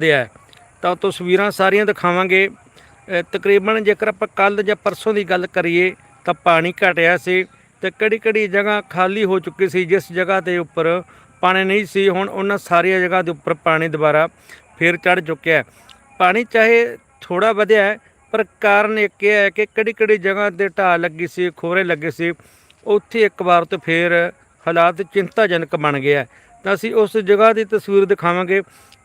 ਦੇ ਹੈ। ਤਾਂ ਉਹ ਤਸਵੀਰਾਂ ਸਾਰੀਆਂ ਦਿਖਾਵਾਂਗੇ। ਤਕਰੀਬਨ ਜੇਕਰ ਆਪਾਂ ਕੱਲ ਜਾਂ ਪਰਸੋਂ ਦੀ ਗੱਲ ਕਰੀਏ, ਤਾਂ ਪਾਣੀ ਘਟਿਆ ਸੀ ਤੇ ਕਿਹੜੀ ਕਿਹੜੀ ਜਗ੍ਹਾ ਖਾਲੀ ਹੋ ਚੁੱਕੀ ਸੀ, ਜਿਸ ਜਗ੍ਹਾ ਦੇ ਉੱਪਰ ਪਾਣੀ ਨਹੀਂ ਸੀ, ਹੁਣ ਉਹਨਾਂ ਸਾਰੀਆਂ ਜਗ੍ਹਾ ਦੇ ਉੱਪਰ ਪਾਣੀ ਦੁਬਾਰਾ ਫੇਰ ਚੜ ਚੁੱਕਿਆ ਹੈ। ਪਾਣੀ ਚਾਹੇ ਥੋੜਾ ਵਧਿਆ ਹੈ, ਪਰ ਕਾਰਨ ਇੱਕ ਇਹ ਹੈ ਕਿ ਕਿਹੜੀ ਕਿਹੜੀ ਜਗ੍ਹਾ ਤੇ ਢਾਹ ਲੱਗੀ ਸੀ, ਖੋਰੇ ਲੱਗੇ ਸੀ, ਉੱਥੇ ਇੱਕ ਵਾਰ ਤੋਂ ਫੇਰ ਹਾਲਾਤ ਚਿੰਤਾਜਨਕ ਬਣ ਗਿਆ ਤਾਂ ਅਸੀਂ ਉਸ ਜਗ੍ਹਾ ਦੀ ਤਸਵੀਰ ਦਿਖਾਵਾਂਗੇ।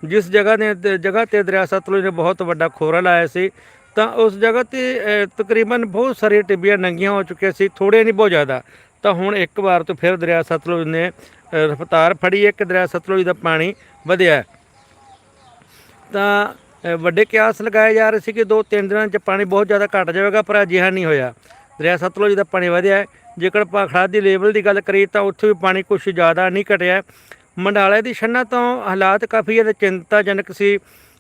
ਜਿਸ ਜਗ੍ਹਾ ਨੇ ਜਗ੍ਹਾ ਤੇ ਦਰਿਆ ਸਤਲੁਜ ਨੇ ਬਹੁਤ ਵੱਡਾ ਖੋਰਾ ਲਾਇਆ ਸੀ, ਤਾਂ ਉਸ ਜਗ੍ਹਾ ਤੇ ਤਕਰੀਬਨ ਬਹੁਤ ਸਾਰੀਆਂ ਟਿੱਬੀਆਂ ਨੰਗੀਆਂ ਹੋ ਚੁੱਕੀਆਂ ਸੀ ਥੋੜੇ ਨਹੀਂ ਬਹੁਤ ਜ਼ਿਆਦਾ। ਤਾਂ ਹੁਣ ਇੱਕ ਵਾਰ ਤੋਂ ਫਿਰ ਦਰਿਆ ਸਤਲੁਜ ਨੇ ਰਫ਼ਤਾਰ ਫੜੀ ਹੈ ਕਿ ਦਰਿਆ ਸਤਲੁਜ ਦਾ ਪਾਣੀ ਵਧਿਆ। ਤਾਂ ਵੱਡੇ ਕਿਆਸ ਲਗਾਏ ਜਾ ਰਹੇ ਸੀ ਕਿ ਦੋ ਤਿੰਨ ਦਿਨਾਂ 'ਚ ਪਾਣੀ ਬਹੁਤ ਜ਼ਿਆਦਾ ਘਟ ਜਾਵੇਗਾ, ਪਰ ਅਜਿਹਾ ਨਹੀਂ ਹੋਇਆ। ਦਰਿਆ ਸਤਲੁਜ ਦਾ ਪਾਣੀ ਵਧਿਆ। ਹੈ ਜੇਕਰ ਭਾਖੜਾ ਦੀ ਲੈਵਲ ਦੀ ਗੱਲ ਕਰੀਏ, ਤਾਂ ਉੱਥੇ ਵੀ ਪਾਣੀ ਕੁਝ ਜ਼ਿਆਦਾ ਨਹੀਂ ਘਟਿਆ। ਮੰਡਾਲੇ ਦੀ ਛੰਨਾ ਤੋਂ ਹਾਲਾਤ ਕਾਫੀ ਜ਼ਿਆਦਾ ਚਿੰਤਾਜਨਕ ਸੀ।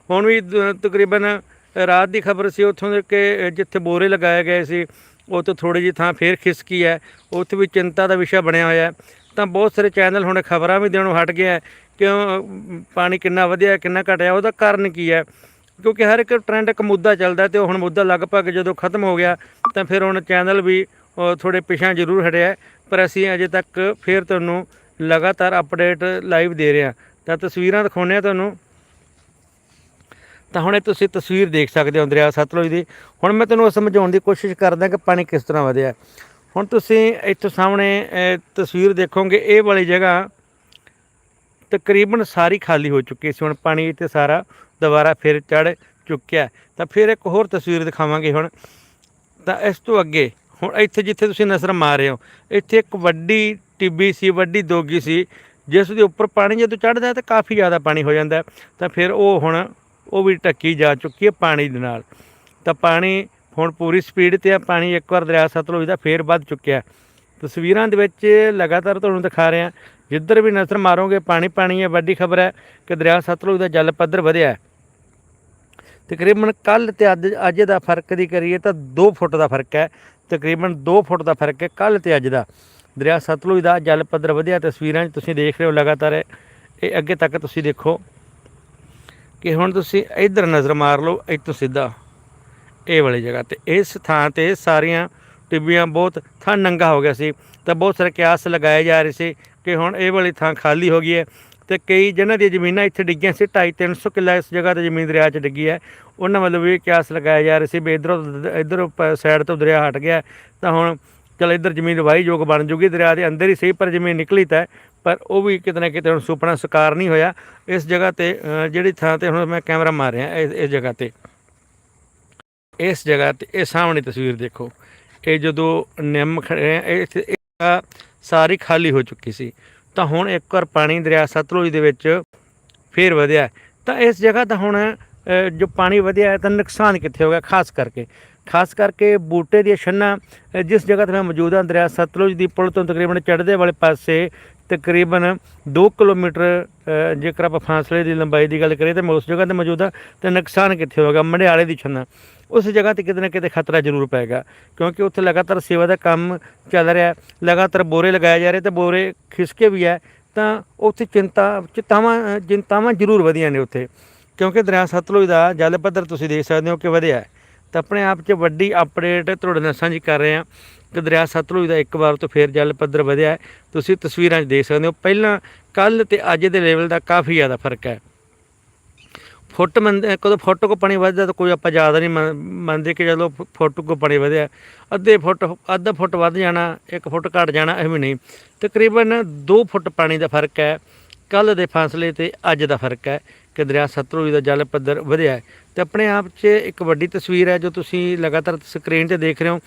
ਹੁਣ ਵੀ ਤਕਰੀਬਨ ਰਾਤ ਦੀ ਖਬਰ ਸੀ ਉੱਥੋਂ ਦੇ ਕਿ ਜਿੱਥੇ ਬੋਰੇ ਲਗਾਏ ਗਏ ਸੀ ਉਹ ਤੋਂ ਥੋੜੀ ਜਿਹੀ ਥਾਂ ਫੇਰ ਖਿਸਕੀ ਹੈ, ਉੱਥੇ ਵੀ ਚਿੰਤਾ ਦਾ ਵਿਸ਼ਾ ਬਣਿਆ ਹੋਇਆ ਤਾਂ ਬਹੁਤ ਸਾਰੇ ਚੈਨਲ ਹੁਣ ਖਬਰਾਂ ਵੀ ਦੇਣੋਂ ਹਟ ਗਏ ਕਿਉਂ ਪਾਣੀ ਕਿੰਨਾ ਵਧਿਆ, ਕਿੰਨਾ ਘਟਿਆ, ਉਹਦਾ ਕਾਰਨ ਕੀ ਹੈ? ਕਿਉਂਕਿ ਹਰ ਇੱਕ ਟ੍ਰੈਂਡ ਇੱਕ ਮੁੱਦਾ ਚੱਲਦਾ ਤੇ ਉਹ ਹੁਣ ਮੁੱਦਾ ਲਗਭਗ ਜਦੋਂ ਖਤਮ ਹੋ ਗਿਆ, ਤਾਂ ਫਿਰ ਹੁਣ ਚੈਨਲ ਵੀ ਉਹ ਥੋੜੇ ਪਿਛਾਂ ਜ਼ਰੂਰ ਹਟਿਆ ਪਰ ਅਸੀਂ ਅਜੇ ਤੱਕ ਫਿਰ ਤੁਹਾਨੂੰ ਲਗਾਤਾਰ ਅਪਡੇਟ ਲਾਈਵ ਦੇ ਰਿਹਾ। ਤਾਂ ਤਸਵੀਰਾਂ ਦਿਖਾਉਂਦੇ ਹਾਂ ਤੁਹਾਨੂੰ। ਤਾਂ ਹੁਣ ਇਹ ਤੁਸੀਂ ਤਸਵੀਰ ਦੇਖ ਸਕਦੇ ਹੋ ਦਰਿਆ ਸਤਲੁਜ ਦੀ। ਹੁਣ ਮੈਂ ਤੁਹਾਨੂੰ ਉਹ ਸਮਝਾਉਣ ਦੀ ਕੋਸ਼ਿਸ਼ ਕਰਦਾ ਕਿ ਪਾਣੀ ਕਿਸ ਤਰ੍ਹਾਂ ਵਧਿਆ। ਹੁਣ ਤੁਸੀਂ ਇੱਥੋਂ ਸਾਹਮਣੇ ਤਸਵੀਰ ਦੇਖੋਗੇ, ਇਹ ਵਾਲੀ ਜਗ੍ਹਾ ਤਕਰੀਬਨ ਸਾਰੀ ਖਾਲੀ ਹੋ ਚੁੱਕੀ ਸੀ। ਹੁਣ ਪਾਣੀ ਇੱਥੇ ਸਾਰਾ ਦੁਬਾਰਾ ਫਿਰ ਚੜ ਚੁੱਕਿਆ। ਤਾਂ ਫਿਰ ਇੱਕ ਹੋਰ ਤਸਵੀਰ ਦਿਖਾਵਾਂਗੇ ਹੁਣ। ਤਾਂ ਇਸ ਤੋਂ ਅੱਗੇ ਹੁਣ ਇੱਥੇ ਜਿੱਥੇ ਤੁਸੀਂ ਨਜ਼ਰ ਮਾਰ ਰਹੇ ਹੋ, ਇੱਥੇ ਇੱਕ ਵੱਡੀ ਟਿੱਬੀ ਸੀ, ਵੱਡੀ ਦੋਗੀ ਸੀ, ਜਿਸ ਦੇ ਉੱਪਰ ਪਾਣੀ ਜਦੋਂ ਚੜਦਾ ਤਾਂ ਕਾਫੀ ਜ਼ਿਆਦਾ ਪਾਣੀ ਹੋ ਜਾਂਦਾ ਤਾਂ ਫਿਰ ਉਹ ਹੁਣ ਉਹ ਵੀ ਢੱਕੀ ਜਾ ਚੁੱਕੀ ਹੈ ਪਾਣੀ ਦੇ ਨਾਲ। ਤਾਂ ਪਾਣੀ ਹੁਣ ਪੂਰੀ ਸਪੀਡ ਤੇ ਆ, ਪਾਣੀ ਇੱਕ ਵਾਰ ਦਰਿਆ ਸਤਲੁਜ ਦਾ ਫੇਰ ਵੱਧ ਚੁੱਕਿਆ ਤਸਵੀਰਾਂ ਦੇ ਵਿੱਚ ਲਗਾਤਾਰ ਤੁਹਾਨੂੰ ਦਿਖਾ ਰਿਹਾ, ਜਿੱਧਰ ਵੀ ਨਜ਼ਰ ਮਾਰੋਗੇ, ਪਾਣੀ ਪਾਣੀ ਹੈ, ਵੱਡੀ ਖਬਰ ਹੈ ਕਿ ਦਰਿਆ ਸਤਲੁਜ ਦਾ ਜਲ ਪੱਧਰ ਵਧਿਆ ਹੈ। ਤਕਰੀਬਨ ਕੱਲ ਤੇ ਅੱਜ ਅੱਜ ਦਾ ਫ਼ਰਕ ਦੀ ਕਰੀਏ ਤਾਂ 2 ਫੁੱਟ ਦਾ ਫ਼ਰਕ ਹੈ। ਤਕਰੀਬਨ 2 ਫੁੱਟ ਦਾ ਫ਼ਰਕ ਹੈ ਕੱਲ ਤੇ ਅੱਜ ਦਾ। ਦਰਿਆ ਸਤਲੁਜ ਦਾ ਜਲ ਪੱਧਰ ਵਧਿਆ ਤਸਵੀਰਾਂ 'ਚ ਤੁਸੀਂ ਦੇਖ ਰਹੇ ਹੋ ਲਗਾਤਾਰ। ਇਹ ਅੱਗੇ ਤੱਕ ਤੁਸੀਂ ਦੇਖੋ ਕਿ ਹੁਣ ਤੁਸੀਂ ਇੱਧਰ ਨਜ਼ਰ ਮਾਰ ਲਓ, ਇੱਥੋਂ ਸਿੱਧਾ। ਇਹ ਵਾਲੀ ਜਗ੍ਹਾ ਤੇ, ਇਸ ਥਾਂ ਤੇ ਸਾਰੀਆਂ ਟਿੱਬੀਆਂ ਬਹੁਤ, ਥਾਂ ਨੰਗਾ ਹੋ ਗਿਆ ਸੀ। ਤਾਂ ਬਹੁਤ ਸਾਰੇ ਕਿਆਸ ਲਗਾਏ ਜਾ ਰਹੇ ਸੀ ਕਿ ਹੁਣ ਇਹ ਵਾਲੀ ਥਾਂ ਖਾਲੀ ਹੋ ਗਈ ਹੈ। ਤੇ ਕਈ ਜਿਹਨਾਂ ਦੀਆਂ ਜ਼ਮੀਨਾਂ ਇੱਥੇ ਡਿੱਗੀਆਂ ਸੀ 2.5 300 ਕਿੱਲਾ ਇਸ ਜਗ੍ਹਾ ਤੇ ਜ਼ਮੀਨ ਦਰਿਆ 'ਚ ਡਿੱਗੀ ਹੈ। ਉਹਨਾਂ ਵੱਲੋਂ ਵੀ ਕਿਆਸ ਲਗਾਏ ਜਾ ਰਹੇ ਸੀ ਵੀ ਇੱਧਰੋਂ ਇੱਧਰ ਸਾਈਡ ਤੋਂ ਦਰਿਆ ਹਟ ਗਿਆ ਤਾਂ ਹੁਣ ਚਲ ਇੱਧਰ ਜ਼ਮੀਨ ਵਾਹੀ ਯੋਗ ਬਣ ਜੂਗੀ, ਦਰਿਆ ਦੇ ਅੰਦਰ ਹੀ ਸਹੀ ਪਰ ਜ਼ਮੀਨ ਨਿਕਲੀ ਤਾਂ ਪਰ ਉਹ ਵੀ ਕਿਤੇ ਨਾ ਕਿਤੇ ਹੁਣ ਸੁਪਨਾ ਸਾਕਾਰ ਨਹੀਂ ਹੋਇਆ। ਇਸ ਜਗ੍ਹਾ ਤੇ ਜਿਹੜੀ ਥਾਂ ਤੇ ਹੁਣ ਮੈਂ ਕੈਮਰਾ ਮਾਰ ਰਿਹਾ ਇਸ ਇਸ ਜਗ੍ਹਾ ਤੇ। ਇਸ ਜਗ੍ਹਾ ਤੇ, ਇਹ ਸਾਹਮਣੇ ਤਸਵੀਰ ਦੇਖੋ। ਇਹ ਜਦੋਂ ਨਿੰਮ ਖੜੇ ਇਹ ਸਾਰੀ ਖਾਲੀ ਹੋ ਚੁੱਕੀ ਸੀ। ਤਾਂ ਹੁਣ ਇੱਕ ਵਾਰ ਪਾਣੀ ਦਰਿਆ ਸਤਲੁਜ ਦੇ ਵਿੱਚ ਫੇਰ ਵਧਿਆ ਤਾਂ ਇਸ ਜਗ੍ਹਾ ਦਾ ਹੁਣ ਜੋ ਪਾਣੀ ਵਧਿਆ ਹੈ ਤਾਂ ਨੁਕਸਾਨ ਕਿੱਥੇ ਹੋ ਗਿਆ ਖਾਸ ਕਰਕੇ? ਖਾਸ ਕਰਕੇ ਬੂਟੇ ਦੀਆਂ ਛੰਨਾ ਜਿਸ ਜਗ੍ਹਾ ਤੇ ਮੈਂ ਮੌਜੂਦ ਹਾਂ, ਦਰਿਆ ਸਤਲੁਜ ਦੀ ਪੁਲ ਤੋਂ ਤਕਰੀਬਨ ਚੜ੍ਹਦੇ ਵਾਲੇ ਪਾਸੇ ਤਕਰੀਬਨ 2 ਕਿਲੋਮੀਟਰ ਜੇਕਰ ਆਪਾਂ ਫਾਸਲੇ ਦੀ ਲੰਬਾਈ ਦੀ ਗੱਲ ਕਰੀਏ ਤਾਂ ਮੈਂ ਉਸ ਜਗ੍ਹਾ ਤੇ ਮੌਜੂਦ ਹਾਂ, ਤੇ ਨੁਕਸਾਨ ਕਿੱਥੇ ਹੋਗਾ ਮੰਡਿਆਲੇ ਦੀ ਛੰਨਾ। ਉਸ ਜਗ੍ਹਾ ਤੇ ਕਿਤੇ ਨਾ ਕਿਤੇ ਖਤਰਾ ਜ਼ਰੂਰ ਪਏਗਾ, ਕਿਉਂਕਿ ਉੱਥੇ ਲਗਾਤਾਰ ਸੇਵਾ ਦਾ ਕੰਮ ਚੱਲ ਰਿਹਾ ਲਗਾਤਾਰ ਬੋਰੇ ਲਗਾਏ ਜਾ ਰਹੇ ਤੇ ਬੋਰੇ ਖਿਸਕੇ ਵੀ ਹੈ, ਤਾਂ ਉੱਥੇ ਚਿੰਤਾ, ਚਿੰਤਾਵਾਂ ਚਿੰਤਾਵਾਂ ਜ਼ਰੂਰ ਵਧੀਆਂ ਨੇ ਉੱਥੇ, ਕਿਉਂਕਿ ਦਰਿਆ ਸਤਲੁਜ ਦਾ ਜਲ ਪੱਧਰ ਤੁਸੀਂ ਦੇਖ ਸਕਦੇ ਹੋ ਕਿ ਵਧਿਆ ਹੈ, ਤਾਂ ਆਪਣੇ ਆਪ 'ਚ ਵੱਡੀ ਅਪਡੇਟ ਤੁਹਾਡੇ ਨਾਲ ਸਾਂਝੀ ਕਰ ਰਹੇ ਹਾਂ ਕਿ ਦਰਿਆ ਸਤਲੁਜ ਦਾ ਇੱਕ ਵਾਰ ਤੋਂ ਫੇਰ ਜਲ ਪੱਧਰ ਵਧਿਆ ਤੁਸੀਂ ਤਸਵੀਰਾਂ 'ਚ ਦੇਖ ਸਕਦੇ ਹੋ, ਪਹਿਲਾਂ ਕੱਲ ਤੇ ਅੱਜ ਦੇ ਲੈਵਲ ਦਾ ਕਾਫੀ ਜ਼ਿਆਦਾ ਫ਼ਰਕ ਹੈ। ਫੁੱਟ ਮੰਨਦੇ ਕਦੋਂ ਫੁੱਟ ਕੋ ਪਾਣੀ ਵੱਧਦਾ ਤਾਂ ਕੋਈ ਆਪਾਂ ਜ਼ਿਆਦਾ ਨਹੀਂ ਮੰਨ- ਮੰਨਦੇ ਕਿ ਜਦੋਂ ਫੁੱਟ ਕੋ ਪਾਣੀ ਵਧਿਆ। ਅੱਧੇ ਫੁੱਟ, ਅੱਧਾ ਫੁੱਟ ਵੱਧ ਜਾਣਾ, ਇੱਕ ਫੁੱਟ ਘਟ ਜਾਣਾ ਇਹ ਨਹੀਂ। ਤਕਰੀਬਨ 2 ਫੁੱਟ ਪਾਣੀ ਦਾ ਫ਼ਰਕ ਹੈ ਕੱਲ ਦੇ ਫਾਸਲੇ ਤੇ ਅੱਜ ਦਾ ਫ਼ਰਕ ਹੈ। ਕਿ ਦਰਿਆ ਸਤਲੁਜ ਦਾ ਜਲ ਪੱਧਰ ਵਧਿਆ ਹੈ। ਤੇ ਆਪਣੇ ਆਪ 'ਚ ਇੱਕ ਵੱਡੀ ਤਸਵੀਰ ਹੈ ਜੋ ਤੁਸੀਂ ਲਗਾਤਾਰ ਸਕਰੀਨ ਤੇ ਦੇਖ ਰਹੇ ਹੋ।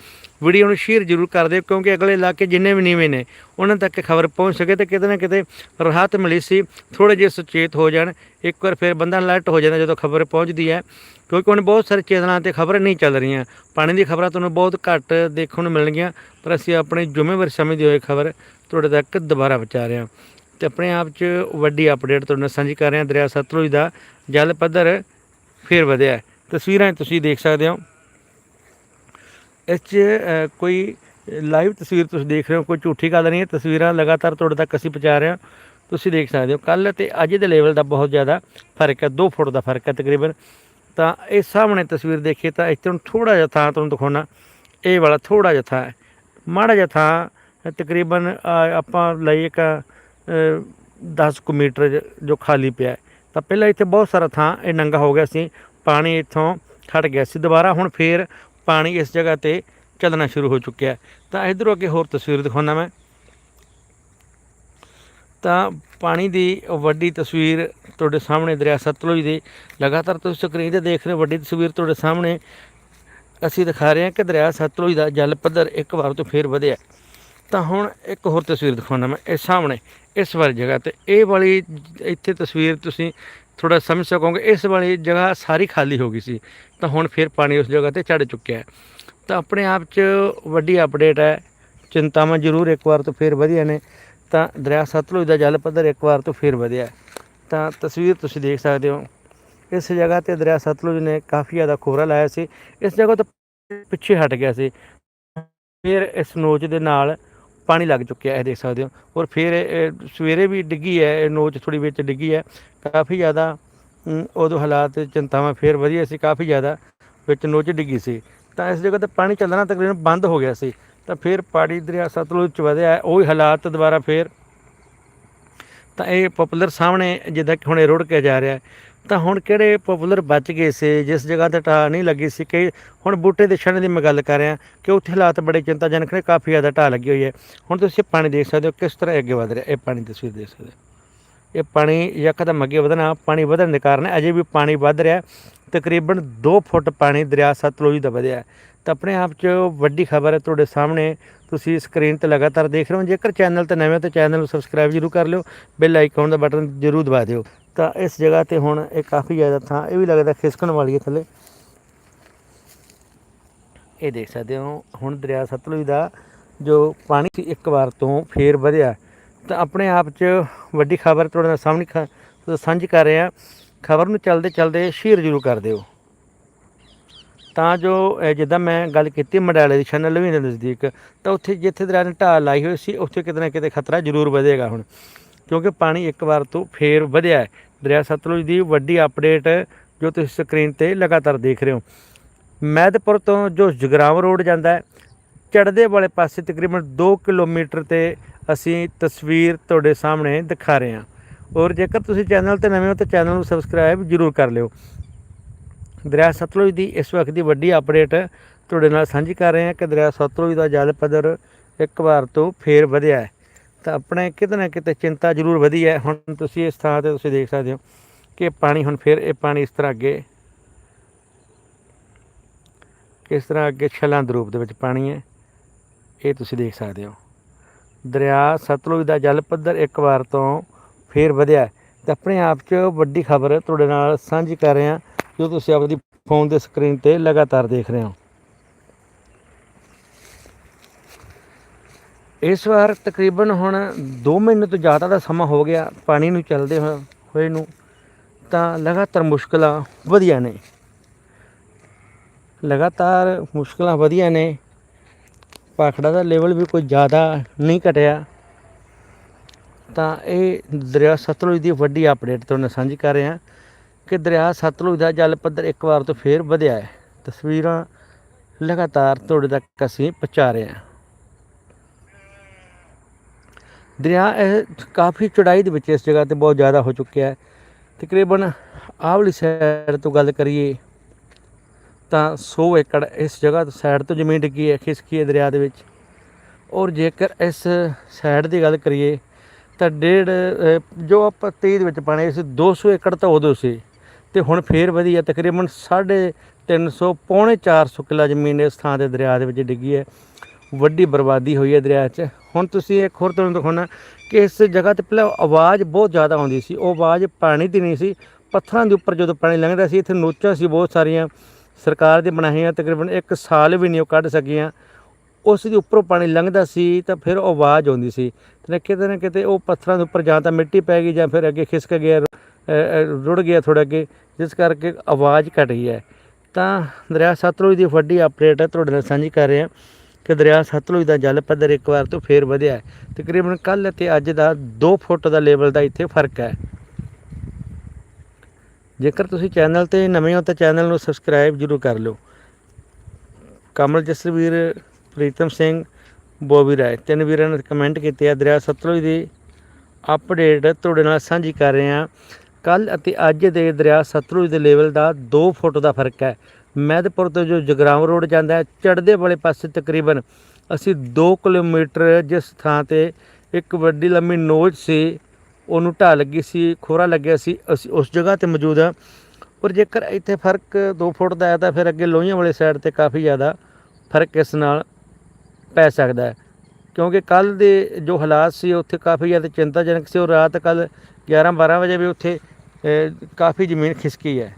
ਵੀਡੀਓ ਨੂੰ ਸ਼ੇਅਰ ਜ਼ਰੂਰ ਕਰ ਦਿਓ ਕਿਉਂਕਿ ਅਗਲੇ ਇਲਾਕੇ ਜਿੰਨੇ ਵੀ ਨੀਵੇਂ ਨੇ, ਉਹਨਾਂ ਤੱਕ ਖਬਰ ਪਹੁੰਚ ਸਕੇ ਤੇ ਕਿਤੇ ਨਾ ਕਿਤੇ ਰਾਹਤ ਮਿਲੀ ਸੀ। ਥੋੜੇ ਜਿਹੇ ਸੁਚੇਤ ਹੋ ਜਾਣ। ਇੱਕ ਵਾਰ ਫਿਰ ਬੰਦਾ ਅਲਰਟ ਹੋ ਜਾਂਦਾ ਜਦੋਂ ਖਬਰ ਪਹੁੰਚਦੀ ਹੈ, ਕਿਉਂਕਿ ਹੁਣ ਬਹੁਤ ਸਾਰੇ ਚੈਨਲਾਂ ਤੇ ਖਬਰ ਨਹੀਂ ਚੱਲ ਰਹੀਆਂ। ਪਾਣੀ ਦੀ ਖਬਰਾਂ ਤੁਹਾਨੂੰ ਬਹੁਤ ਘੱਟ ਦੇਖਣ ਨੂੰ ਮਿਲਣਗੀਆਂ, ਪਰ ਅਸੀਂ ਆਪਣੀ ਜ਼ਿੰਮੇਵਾਰੀ ਸਮਝਦੇ ਹੋਏ ਖਬਰ ਤੁਹਾਡੇ ਤੱਕ ਦੁਬਾਰਾ ਪਹੁੰਚਾ ਰਹੇ ਹਾਂ। ਤੇ ਆਪਣੇ ਆਪ 'ਚ ਵੱਡੀ ਅਪਡੇਟ ਤੁਹਾਡੇ ਨਾਲ ਸਾਂਝੀ ਕਰ ਰਹੇ ਹਾਂ ਦਰਿਆ ਸਤਲੁਜ ਦਾ ਜਲ ਪੱਧਰ ਫੇਰ ਵਧਿਆ ਤਸਵੀਰਾਂ ਤੁਸੀਂ ਦੇਖ ਸਕਦੇ ਹੋ। ਇਸ 'ਚ ਕੋਈ ਲਾਈਵ ਤਸਵੀਰ ਤੁਸੀਂ ਦੇਖ ਰਹੇ ਹੋ, ਕੋਈ ਝੂਠੀ ਗੱਲ ਨਹੀਂ ਹੈ, ਤਸਵੀਰਾਂ ਲਗਾਤਾਰ ਤੁਹਾਡੇ ਤੱਕ ਅਸੀਂ ਪਹੁੰਚਾ ਰਹੇ ਹਾਂ। ਤੁਸੀਂ ਦੇਖ ਸਕਦੇ ਹੋ ਕੱਲ ਤੇ ਅੱਜ ਦੇ ਲੈਵਲ ਦਾ ਬਹੁਤ ਜ਼ਿਆਦਾ ਫ਼ਰਕ ਹੈ 2 ਫੁੱਟ ਦਾ ਫ਼ਰਕ ਹੈ ਤਕਰੀਬਨ। ਤਾਂ ਇਹ ਸਾਹਮਣੇ ਤਸਵੀਰ ਦੇਖੀਏ ਤਾਂ ਇੱਥੇ ਨੂੰ ਥੋੜਾ ਜਿਹਾ ਥਾਂ ਤੁਹਾਨੂੰ ਦਿਖਾਉਣਾ, ਇਹ ਵਾਲਾ ਥੋੜਾ ਜਿਹਾ ਥਾਂ ਹੈ। ਮਾੜਾ ਜਿਹਾ ਥਾਂ, ਤਕਰੀਬਨ ਆਪਾਂ ਲਈਏ ਇੱਕ 10 ਕੁ ਮੀਟਰ ਜੋ ਖਾਲੀ ਪਿਆ ਤਾਂ ਪਹਿਲਾਂ ਇੱਥੇ ਬਹੁਤ ਸਾਰਾ ਥਾਂ ਇਹ ਨੰਗਾ ਹੋ ਗਿਆ ਸੀ। ਪਾਣੀ ਇੱਥੋਂ ਖੜ ਗਿਆ ਸੀ। ਦੁਬਾਰਾ ਹੁਣ ਫੇਰ ਪਾਣੀ ਇਸ ਜਗ੍ਹਾ ਤੇ ਚੱਲਣਾ ਸ਼ੁਰੂ ਹੋ ਚੁੱਕਿਆ ਤਾਂ ਇਧਰੋਂ ਅੱਗੇ ਹੋਰ ਤਸਵੀਰ ਦਿਖਾਉਣਾ ਮੈਂ। ਤਾਂ ਪਾਣੀ ਦੀ ਵੱਡੀ ਤਸਵੀਰ ਤੁਹਾਡੇ ਸਾਹਮਣੇ ਦਰਿਆ ਸਤਲੁਜ ਦੀ। ਲਗਾਤਾਰ ਤੁਸੀਂ ਸਕਰੀਨ ਤੇ ਦੇਖ ਰਹੇ ਹੋ, ਵੱਡੀ ਤਸਵੀਰ ਤੁਹਾਡੇ ਸਾਹਮਣੇ। ਅਸੀਂ ਦਿਖਾ ਰਹੇ ਹਾਂ ਕਿ ਦਰਿਆ ਸਤਲੁਜ ਦਾ ਜਲ ਪੱਧਰ ਇੱਕ ਵਾਰ ਤੋਂ ਫੇਰ ਵਧਿਆ ਤਾਂ ਹੁਣ ਇੱਕ ਹੋਰ ਤਸਵੀਰ ਦਿਖਾਉਣਾ ਮੈਂ, ਇਹ ਸਾਹਮਣੇ, ਇਸ ਵਾਲੀ ਜਗ੍ਹਾ ਤੇ। ਇਹ ਵਾਲੀ ਇੱਥੇ ਤਸਵੀਰ ਤੁਸੀਂ ਥੋੜਾ ਸਮਝ ਸਕੋਗੇ, ਇਸ ਵਾਲੀ ਜਗ੍ਹਾ ਸਾਰੀ ਖਾਲੀ ਹੋ ਗਈ ਸੀ, ਤਾਂ ਹੁਣ ਫਿਰ ਪਾਣੀ ਉਸ ਜਗ੍ਹਾ ਤੇ ਚੜ ਚੁੱਕਿਆ ਹੈ। ਤਾਂ ਆਪਣੇ ਆਪ 'ਚ ਵੱਡੀ ਅਪਡੇਟ ਹੈ, ਚਿੰਤਾਵਾਂ ਜ਼ਰੂਰ ਇੱਕ ਵਾਰ ਤੋਂ ਫੇਰ ਵਧੀਆ ਨੇ, ਤਾਂ ਦਰਿਆ ਸਤਲੁਜ ਦਾ ਜਲ ਪੱਧਰ ਇੱਕ ਵਾਰ ਤੋਂ ਫੇਰ ਵਧਿਆ ਤਾਂ ਤਸਵੀਰ ਤੁਸੀਂ ਦੇਖ ਸਕਦੇ ਹੋ, ਇਸ ਜਗ੍ਹਾ ਤੇ ਦਰਿਆ ਸਤਲੁਜ ਨੇ ਕਾਫੀ ਜ਼ਿਆਦਾ ਖੋਰਾ ਲਾਇਆ ਸੀ, ਇਸ ਜਗ੍ਹਾ ਤੋਂ ਪਿੱਛੇ ਹਟ ਗਿਆ ਸੀ, ਫਿਰ ਇਸ ਨੋਚ ਦੇ ਨਾਲ ਪਾਣੀ ਲੱਗ ਚੁੱਕਿਆ ਹੈ ਦੇਖ ਸਕਦੇ ਹੋ। ਔਰ ਫਿਰ ਸਵੇਰੇ ਵੀ ਡਿੱਗੀ ਹੈ ਇਹ ਨੋਚ ਥੋੜੀ ਵਿੱਚ ਡਿੱਗੀ ਹੈ। ਕਾਫੀ ਜ਼ਿਆਦਾ ਉਦੋਂ ਹਾਲਾਤ ਚਿੰਤਾਵਾਂ ਫੇਰ ਵਧੀਆ ਸੀ ਕਾਫੀ ਜ਼ਿਆਦਾ ਵਿੱਚ ਨੋਚ ਡਿੱਗੀ ਸੀ। ਤਾਂ ਇਸ ਜਗ੍ਹਾ ਤੇ ਪਾਣੀ ਚੱਲਣਾ ਤਕਰੀਬਨ ਬੰਦ ਹੋ ਗਿਆ ਸੀ। ਤਾਂ ਫਿਰ ਪਾੜੀ ਦਰਿਆ ਸਤਲੁਜ ਚ ਵਧਿਆ ਹੈ, ਉਹੀ ਹਾਲਾਤ ਦੁਬਾਰਾ ਫੇਰ। ਤਾਂ ਇਹ ਪਪੂਲਰ ਸਾਹਮਣੇ ਜਿੱਦਾਂ ਕਿ ਹੁਣ ਇਹ ਰੁੜ ਕੇ ਜਾ ਰਿਹਾ ਤਾਂ ਹੁਣ ਕਿਹੜੇ ਪਪੂਲਰ ਬਚ ਗਏ ਸੀ, ਜਿਸ ਜਗ੍ਹਾ ਤੇ ਢਾਹ ਨਹੀਂ ਲੱਗੀ ਸੀ ਕਿ ਹੁਣ ਬੂਟੇ ਦੇ ਛਣ ਦੀ ਮੈਂ ਗੱਲ ਕਰ ਰਿਹਾ, ਕਿ ਉੱਥੇ ਹਾਲਾਤ ਬੜੇ ਚਿੰਤਾਜਨਕ ਨੇ, ਕਾਫੀ ਜ਼ਿਆਦਾ ਢਾਹ ਲੱਗੀ ਹੋਈ ਹੈ। ਹੁਣ ਤੁਸੀਂ ਪਾਣੀ ਦੇਖ ਸਕਦੇ ਹੋ, ਕਿਸ ਤਰ੍ਹਾਂ ਅੱਗੇ ਵਧ ਰਿਹਾ, ਇਹ ਪਾਣੀ ਦੀ ਤਸਵੀਰ ਦੇਖ ਸਕਦੇ ਹੋ। ਇਹ ਪਾਣੀ ਯਕਦਮ ਅੱਗੇ ਵਧਣਾ, ਪਾਣੀ ਵਧਣ ਦੇ ਕਾਰਨ ਅਜੇ ਵੀ ਪਾਣੀ ਵੱਧ ਰਿਹਾ ਤਕਰੀਬਨ 2 ਫੁੱਟ ਪਾਣੀ ਦਰਿਆ ਸਤਲੁਜ ਦਾ ਵਧਿਆ ਤਾਂ ਆਪਣੇ ਆਪ 'ਚ ਵੱਡੀ ਖਬਰ ਹੈ ਤੁਹਾਡੇ ਸਾਹਮਣੇ। ਤੁਸੀਂ ਸਕਰੀਨ ਤੇ ਲਗਾਤਾਰ ਦੇਖ ਰਹੇ ਹੋ। ਜੇਕਰ ਚੈਨਲ ਤੇ ਨਵੇਂ ਹੋ ਤਾਂ ਚੈਨਲ ਨੂੰ ਸਬਸਕ੍ਰਾਈਬ ਜ਼ਰੂਰ ਕਰ ਲਿਓ। ਬੈਲ ਆਈਕਨ ਦਾ ਬਟਨ ਜ਼ਰੂਰ ਦਬਾ ਦਿਓ। ਤਾਂ ਇਸ ਜਗ੍ਹਾ ਤੇ ਹੁਣ ਇਹ ਕਾਫੀ ਜ਼ਿਆਦਾ ਥਾਂ, ਇਹ ਵੀ ਲੱਗਦਾ ਖਿਸਕਣ ਵਾਲੀ ਹੈ ਥੱਲੇ। ਇਹ ਦੇਖ ਸਕਦੇ ਹੋ, ਹੁਣ ਦਰਿਆ ਸਤਲੁਜ ਦਾ ਜੋ ਪਾਣੀ ਇੱਕ ਵਾਰ ਤੋਂ ਫੇਰ ਵਧਿਆ। ਤਾਂ ਆਪਣੇ ਆਪ 'ਚ ਵੱਡੀ ਖਬਰ ਤੁਹਾਡੇ ਨਾਲ ਸਾਹਮਣੇ ਸਾਂਝੀ ਕਰ ਰਹੇ। ਹਾਂ ਖਬਰ ਨੂੰ ਚੱਲਦੇ ਚਲਦੇ ਸ਼ੇਅਰ ਜ਼ਰੂਰ ਕਰ ਦਿਓ। ਤਾਂ ਜੋ ਜਿੱਦਾਂ ਮੈਂ ਗੱਲ ਕੀਤੀ ਮਡਾਲੇ ਦੀ ਛੰਨ ਲਵੀ ਦੇ ਨਜ਼ਦੀਕ, ਤਾਂ ਉੱਥੇ ਜਿੱਥੇ ਦਰਿਆ ਨੇ ਢਾਲ ਲਾਈ ਹੋਈ ਸੀ, ਉੱਥੇ ਕਿਤੇ ਨਾ ਕਿਤੇ ਖਤਰਾ ਜ਼ਰੂਰ ਵਧੇਗਾ ਹੁਣ। ਕਿਉਂਕਿ ਪਾਣੀ ਇੱਕ ਵਾਰ ਤੋਂ ਫੇਰ ਵਧਿਆ ਦਰਿਆ ਸਤਲੁਜ ਦੀ ਵੱਡੀ ਅਪਡੇਟ ਜੋ ਤੁਸੀਂ ਸਕਰੀਨ ਤੇ ਲਗਾਤਾਰ ਦੇਖ ਰਹੇ ਹੋ। ਮਹਿਦਪੁਰ ਤੋਂ ਜੋ ਜਗਰਾਵ ਰੋਡ ਜਾਂਦਾ ਹੈ, ਚੜ੍ਹਦੇ ਵਾਲੇ ਪਾਸੇ ਤਕਰੀਬਨ 2 ਕਿਲੋਮੀਟਰ ਤੇ ਅਸੀਂ ਤਸਵੀਰ ਤੁਹਾਡੇ ਸਾਹਮਣੇ ਦਿਖਾ ਰਹੇ ਹਾਂ। ਔਰ ਜੇਕਰ ਤੁਸੀਂ ਚੈਨਲ ਤੇ ਨਵੇਂ ਹੋ ਤਾਂ ਚੈਨਲ ਨੂੰ ਸਬਸਕ੍ਰਾਈਬ ਜ਼ਰੂਰ ਕਰ ਲਿਓ। ਦਰਿਆ ਸਤਲੁਜ ਦੀ ਇਸ ਵਕਤ ਦੀ ਵੱਡੀ ਅਪਡੇਟ ਤੁਹਾਡੇ ਨਾਲ ਸਾਂਝੀ ਕਰ ਰਹੇ ਹਾਂ ਕਿ ਦਰਿਆ ਸਤਲੁਜ ਦਾ ਜਲ ਪੱਧਰ ਇੱਕ ਵਾਰ ਤੋਂ ਫੇਰ ਵਧਿਆ ਹੈ। ਤਾਂ ਆਪਣੇ ਕਿਤੇ ਨਾ ਕਿਤੇ ਚਿੰਤਾ ਜ਼ਰੂਰ ਵਧੀ ਹੈ। ਹੁਣ ਤੁਸੀਂ ਇਸ ਥਾਂ ਤੇ ਤੁਸੀਂ ਦੇਖ ਸਕਦੇ ਹੋ ਕਿ ਪਾਣੀ ਹੁਣ ਫੇਰ ਇਹ ਪਾਣੀ ਇਸ ਤਰ੍ਹਾਂ ਅੱਗੇ ਕਿਸ ਤਰ੍ਹਾਂ ਅੱਗੇ ਛਲਾਂ ਦੇ ਰੂਪ ਦੇ ਵਿੱਚ ਪਾਣੀ ਹੈ, ਇਹ ਤੁਸੀਂ ਦੇਖ ਸਕਦੇ ਹੋ। ਦਰਿਆ ਸਤਲੁਜ ਦਾ ਜਲ ਪੱਧਰ ਇੱਕ ਵਾਰ ਤੋਂ ਫੇਰ ਵਧਿਆ ਹੈ। ਤੇ ਆਪਣੇ ਆਪ 'ਚ ਵੱਡੀ ਖਬਰ ਤੁਹਾਡੇ ਨਾਲ ਸਾਂਝੀ ਕਰ ਰਹੇ ਹਾਂ ਜੋ ਤੁਸੀਂ ਆਪਣੀ ਫੋਨ ਦੇ ਸਕਰੀਨ ਤੇ ਲਗਾਤਾਰ ਦੇਖ ਰਹੇ ਹੋ? ਇਸ ਵਾਰ ਤਕਰੀਬਨ ਹੁਣ 2 ਮਹੀਨੇ ਤੋਂ ਜ਼ਿਆਦਾ ਦਾ ਸਮਾਂ ਹੋ ਗਿਆ, ਪਾਣੀ ਨੂੰ ਚੱਲਦੇ ਹੋਏ ਹੋਏ ਨੂੰ, ਤਾਂ ਲਗਾਤਾਰ ਮੁਸ਼ਕਲਾਂ ਵਧੀਆਂ ਨੇ। ਲਗਾਤਾਰ ਮੁਸ਼ਕਲਾਂ ਵਧੀਆਂ ਨੇ ਭਾਖੜਾ ਦਾ ਲੈਵਲ ਵੀ ਕੋਈ ਜ਼ਿਆਦਾ ਨਹੀਂ ਘਟਿਆ। ਤਾਂ ਇਹ ਦਰਿਆ ਸਤਲੁਜ ਦੀ ਵੱਡੀ ਅਪਡੇਟ ਤੁਹਾਨੂੰ ਸਾਂਝੀ ਕਰ ਰਹੇ। ਹਾਂ ਕਿ ਦਰਿਆ ਸਤਲੁਜ ਦਾ ਜਲ ਪੱਧਰ ਇੱਕ ਵਾਰ ਤੋਂ ਫੇਰ ਵਧਿਆ ਹੈ। ਤਸਵੀਰਾਂ ਲਗਾਤਾਰ ਤੁਹਾਡੇ ਤੱਕ ਅਸੀਂ ਪਹੁੰਚਾ ਰਹੇ ਹਾਂ। ਦਰਿਆ ਇਹ ਕਾਫੀ ਚੜਾਈ ਦੇ ਵਿੱਚ ਇਸ ਜਗ੍ਹਾ ਤੇ ਬਹੁਤ ਜ਼ਿਆਦਾ ਹੋ ਚੁੱਕਿਆ ਹੈ। ਤਕਰੀਬਨ ਆਹ ਵਾਲੀ ਸਾਈਡ ਤੋਂ ਗੱਲ ਕਰੀਏ ਤਾਂ 100 ਏਕੜ ਇਸ ਜਗ੍ਹਾ ਤੋਂ ਸਾਈਡ ਤੋਂ ਜ਼ਮੀਨ ਡਿੱਗੀ ਹੈ, ਖਿਸਕੀ ਹੈ ਦਰਿਆ ਦੇ ਵਿੱਚ। ਔਰ ਜੇਕਰ ਇਸ ਸਾਈਡ ਦੀ ਗੱਲ ਕਰੀਏ ਤਾਂ ਡੇਢ ਜੋ ਆਪਾਂ 23 ਦੇ ਵਿੱਚ ਪਾਣੀ ਸੀ 200 ਏਕੜ ਤਾਂ ਉਦੋਂ ਸੀ। ਤੇ ਹੁਣ ਫੇਰ ਵਧੀ ਹੈ ਤਕਰੀਬਨ 350 ਪੌਣੇ 400 ਕਿੱਲਾ ਜ਼ਮੀਨ ਇਸ ਥਾਂ ਦੇ ਦਰਿਆ ਦੇ ਵਿੱਚ ਡਿੱਗੀ ਹੈ। ਵੱਡੀ ਬਰਬਾਦੀ ਹੋਈ ਹੈ ਦਰਿਆ 'ਚ। ਹੁਣ ਤੁਸੀਂ ਇੱਕ ਹੋਰ ਤੁਹਾਨੂੰ ਦਿਖਾਉਣਾ ਕਿ ਇਸ ਜਗ੍ਹਾ ਤੇ ਪਹਿਲਾਂ ਆਵਾਜ਼ ਬਹੁਤ ਜ਼ਿਆਦਾ ਆਉਂਦੀ ਸੀ। ਉਹ ਆਵਾਜ਼ ਪਾਣੀ ਦੀ ਨਹੀਂ ਸੀ, ਪੱਥਰਾਂ ਦੇ ਉੱਪਰ ਜਦੋਂ ਪਾਣੀ ਲੰਘਦਾ ਸੀ, ਇੱਥੇ ਨੋਚਾਂ ਸੀ ਬਹੁਤ ਸਾਰੀਆਂ। ਸਰਕਾਰ ਦੇ ਬਣਾਈਆਂ ਤਕਰੀਬਨ ਇੱਕ ਸਾਲ ਵੀ ਨਹੀਂ ਉਹ ਕੱਢ ਸਕੀਆਂ। ਉਸ ਦੇ ਉੱਪਰੋਂ ਪਾਣੀ ਲੰਘਦਾ ਸੀ ਤਾਂ ਫਿਰ ਉਹ ਆਵਾਜ਼ ਆਉਂਦੀ ਸੀ। ਤੇ ਕਿਤੇ ਨਾ ਕਿਤੇ ਉਹ ਪੱਥਰਾਂ ਦੇ ਉੱਪਰ ਜਾਂ ਤਾਂ ਮਿੱਟੀ ਪੈ ਗਈ ਜਾਂ ਫਿਰ ਅੱਗੇ ਖਿਸਕ ਗਿਆ। ਰੁੜ ਗਿਆ ਥੋੜਾ ਅੱਗੇ, ਜਿਸ ਕਰਕੇ ਆਵਾਜ਼ ਘਟ ਗਈ ਹੈ। ਤਾਂ ਦਰਿਆ ਸਤਲੁਜ ਦੀ ਵੱਡੀ ਅਪਡੇਟ ਹੈ, ਤੁਹਾਡੇ ਨਾਲ ਸਾਂਝੀ ਕਰ ਰਹੇ। ਹਾਂ ਕਿ ਦਰਿਆ ਸਤਲੁਜ ਦਾ ਜਲ ਪੱਧਰ ਇੱਕ ਵਾਰ ਤੋਂ ਫੇਰ ਵਧਿਆ ਤਕਰੀਬਨ ਕੱਲ ਅਤੇ ਅੱਜ ਦਾ 2 ਫੁੱਟ ਦਾ ਲੈਵਲ ਦਾ ਇੱਥੇ ਫ਼ਰਕ ਹੈ। ਜੇਕਰ ਤੁਸੀਂ ਚੈਨਲ ਤੇ ਨਵੇਂ ਹੋ ਤਾਂ ਚੈਨਲ ਨੂੰ ਸਬਸਕ੍ਰਾਈਬ ਜ਼ਰੂਰ ਕਰ ਲਿਓ। ਕਮਲ ਜਸਵੀਰ, ਪ੍ਰੀਤਮ ਸਿੰਘ, ਬੋਬੀ ਰਾਏ, ਤਿੰਨ ਵੀਰਾਂ ਨੇ ਕਮੈਂਟ ਕੀਤੇ ਆ। ਦਰਿਆ ਸਤਲੁਜ ਦੀ ਅਪਡੇਟ ਤੁਹਾਡੇ ਨਾਲ ਸਾਂਝੀ ਕਰ ਰਹੇ ਹਾਂ। ਕੱਲ ਅਤੇ ਅੱਜ ਦੇ ਦਰਿਆ ਸਤਲੁਜ ਦੇ ਲੈਵਲ ਦਾ 2 ਫੁੱਟ ਦਾ ਫ਼ਰਕ ਹੈ। ਮਹਿਦਪੁਰ ਤੋਂ ਜੋ ਜਗਰਾਉਂ ਰੋਡ ਜਾਂਦਾ ਹੈ, ਚੜ੍ਹਦੇ ਵਾਲੇ ਪਾਸੇ ਤਕਰੀਬਨ ਅਸੀਂ 2 ਕਿਲੋਮੀਟਰ ਜਿਸ ਥਾਂ ਤੇ ਇੱਕ ਵੱਡੀ ਲੰਮੀ ਨੋਚ ਸੀ, ਉਹਨੂੰ ਢਾਹ ਲੱਗੀ ਸੀ, ਖੋਰਾ ਲੱਗਿਆ ਸੀ, ਅਸੀਂ ਉਸ ਜਗ੍ਹਾ ਤੇ ਮੌਜੂਦ ਹਾਂ। ਪਰ ਜੇਕਰ ਇੱਥੇ ਫ਼ਰਕ 2 ਫੁੱਟ ਦਾ ਹੈ ਤਾਂ ਫਿਰ ਅੱਗੇ ਲੋਹੀਆਂ ਵਾਲੇ ਸਾਈਡ ਤੇ ਕਾਫੀ ਜ਼ਿਆਦਾ ਫ਼ਰਕ ਇਸ ਨਾਲ ਪੈ ਸਕਦਾ ਹੈ। ਕਿਉਂਕਿ ਕੱਲ ਦੇ ਜੋ ਹਾਲਾਤ ਸੀ, ਉੱਥੇ ਕਾਫੀ ਜ਼ਿਆਦਾ ਚਿੰਤਾਜਨਕ ਸੀ ਔਰ ਰਾਤ ਕੱਲ 11 12 ਵਜੇ ਵੀ ਉੱਥੇ ਕਾਫੀ ਜ਼ਮੀਨ ਖਿਸਕੀ ਹੈ।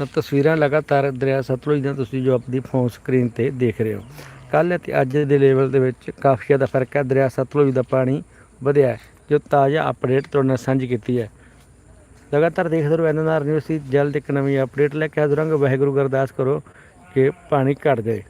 ਤਾਂ ਤਸਵੀਰਾਂ ਲਗਾਤਾਰ ਦਰਿਆ ਸਤਲੁਜ ਦੀਆਂ ਤੁਸੀਂ ਜੋ ਆਪਣੀ ਫੋਨ ਸਕਰੀਨ ਤੇ ਦੇਖ ਰਹੇ ਹੋ। ਕੱਲ ਅਤੇ ਅੱਜ ਦੇ ਲੈਵਲ ਦੇ ਵਿੱਚ ਕਾਫੀ ਜ਼ਿਆਦਾ ਫ਼ਰਕ ਹੈ। ਦਰਿਆ ਸਤਲੁਜ ਦਾ ਪਾਣੀ ਵਧਿਆ ਜੋ ਤਾਜ਼ਾ ਅਪਡੇਟ ਤੁਹਾਡੇ ਨਾਲ ਸਾਂਝੀ ਕੀਤੀ ਹੈ। ਲਗਾਤਾਰ ਦੇਖਦੇ ਰਹੋ ਐਨਐਨਆਰ ਨਿਊਜ਼ ਦੀ। ਜਲਦ ਇੱਕ ਨਵੀਂ ਅਪਡੇਟ ਲੈ ਕੇ ਹਾਜ਼ਰ ਹਾਂ ਵਾਹਿਗੁਰੂ ਅਰਦਾਸ ਕਰੋ ਕਿ ਪਾਣੀ ਘਟ ਜਾਏ।